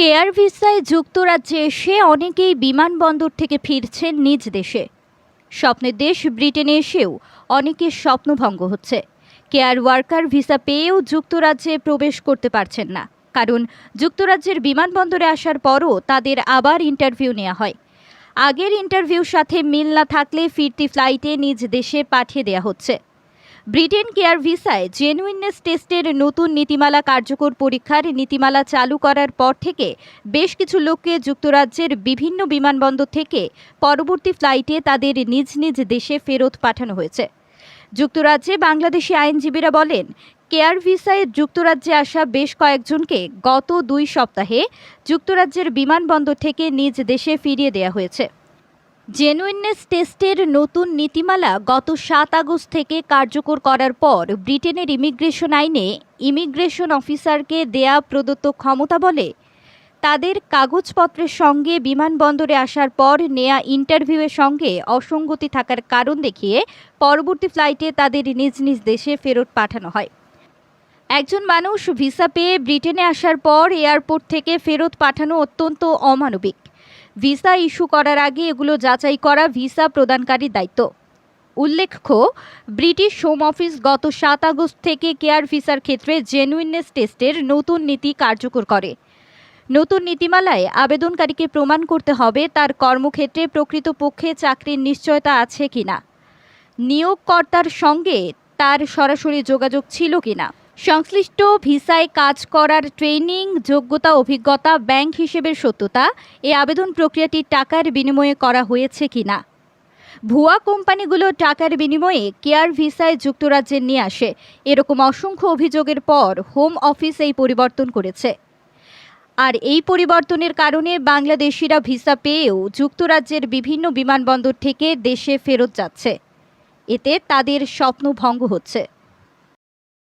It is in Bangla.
কেয়ার ভিসায় যুক্তরাজ্যে এসে অনেকেই বিমানবন্দর থেকে ফিরছেন নিজ দেশে। স্বপ্নের দেশ ব্রিটেনে এসেও অনেকের স্বপ্নভঙ্গ হচ্ছে। কেয়ার ওয়ার্কার ভিসা পেয়েও যুক্তরাজ্যে প্রবেশ করতে পারছেন না। কারণ যুক্তরাজ্যের বিমানবন্দরে আসার পরও তাদের আবার ইন্টারভিউ নেওয়া হয়। আগের ইন্টারভিউর সাথে মিল না থাকলে ফিরতি ফ্লাইটে নিজ দেশে পাঠিয়ে দেওয়া হচ্ছে। ব্রিটেন কেয়ার ভিসায় জেনুইননেস টেস্টের নতুন নীতিমালা কার্যকর পরীক্ষার নীতিমালা চালু করার পর থেকে বেশ কিছু লোককে যুক্তরাজ্যের বিভিন্ন বিমানবন্দর থেকে পরবর্তী ফ্লাইটে তাদের নিজ নিজ দেশে ফেরত পাঠানো হয়েছে। যুক্তরাজ্যে বাংলাদেশি আইনজীবীরা বলেন, কেয়ার ভিসায় যুক্তরাজ্যে আসা বেশ কয়েকজনকে গত দুই সপ্তাহে যুক্তরাজ্যের বিমানবন্দর থেকে নিজ দেশে ফিরিয়ে দেওয়া হয়েছে। জেনুইননেস টেস্টের নতুন নীতিমালা গত সাত আগস্ট থেকে কার্যকর করার পর ব্রিটেনের ইমিগ্রেশন আইনে ইমিগ্রেশন অফিসারকে দেয়া প্রদত্ত ক্ষমতা বলে। তাদের কাগজপত্রের সঙ্গে বিমানবন্দরে আসার পর নেয়া ইন্টারভিউয়ের সঙ্গে অসঙ্গতি থাকার কারণ দেখিয়ে পরবর্তী ফ্লাইটে তাদের নিজ নিজ দেশে ফেরত পাঠানো হয়। একজন মানুষ ভিসা পেয়ে ব্রিটেনে আসার পর এয়ারপোর্ট থেকে ফেরত পাঠানো অত্যন্ত অমানবিক। ভিসা ইস্যু করার আগে এগুলো যাচাই করা ভিসা প্রদানকারীর দায়িত্ব। উল্লেখ্য, ব্রিটিশ হোম অফিস গত সাত আগস্ট থেকে কেয়ার ভিসার ক্ষেত্রে জেনুইননেস টেস্টের নতুন নীতি কার্যকর করে। নতুন নীতিমালায় আবেদনকারীকে প্রমাণ করতে হবে তার কর্মক্ষেত্রে প্রকৃতপক্ষে চাকরির নিশ্চয়তা আছে কিনা। নিয়োগকর্তার সঙ্গে তার সরাসরি যোগাযোগ ছিল কিনা। সংশ্লিষ্ট ভিসায় কাজ করার ট্রেনিং, যোগ্যতা, অভিজ্ঞতা, ব্যাংক হিসেবের সত্যতা, এই আবেদন প্রক্রিয়াটি টাকার বিনিময়ে করা হয়েছে কিনা? ভুয়া কোম্পানিগুলো টাকার বিনিময়ে কেয়ার ভিসায় যুক্তরাজ্যে নিয়ে আসে। এরকম অসংখ্য অভিযোগের পর হোম অফিস এই পরিবর্তন করেছে। আর এই পরিবর্তনের কারণে বাংলাদেশিরা ভিসা পেয়েও যুক্তরাজ্যের বিভিন্ন বিমানবন্দর থেকে দেশে ফেরত যাচ্ছে। এতে তাদের স্বপ্ন ভঙ্গ হচ্ছে।